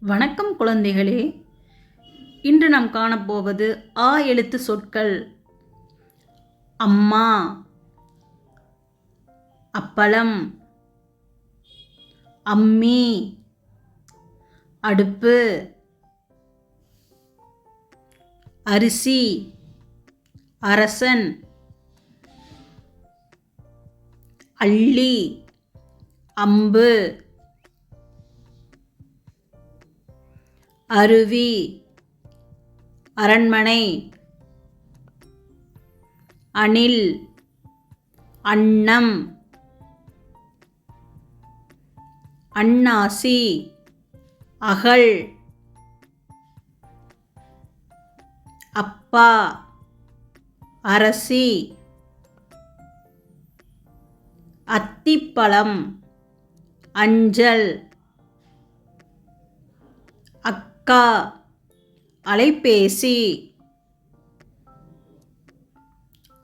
வணக்கம் குழந்தைகளே. இன்று நாம் காணப்போவது ஆ எழுத்து சொற்கள். அம்மா அப்பளம் அம்மி அடுப்பு அரிசி அரசன் அள்ளி அம்பு அருவி அரண்மனை அணில் அன்னம் அண்ணாசி அகல் அப்பா அரசி அத்திப்பழம் அஞ்சல் அக்கா அலைபேசி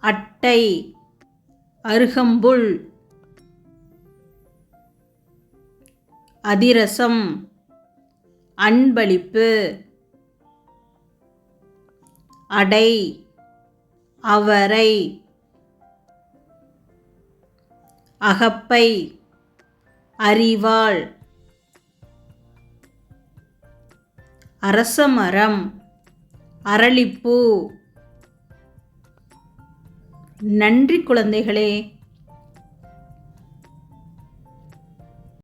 அட்டை அருகம்புல் அதிரசம் அன்பளிப்பு அடை அவரை அகப்பை அறிவாள். அரசமரம் அரளிப்பூ. நன்றி குழந்தைகளே.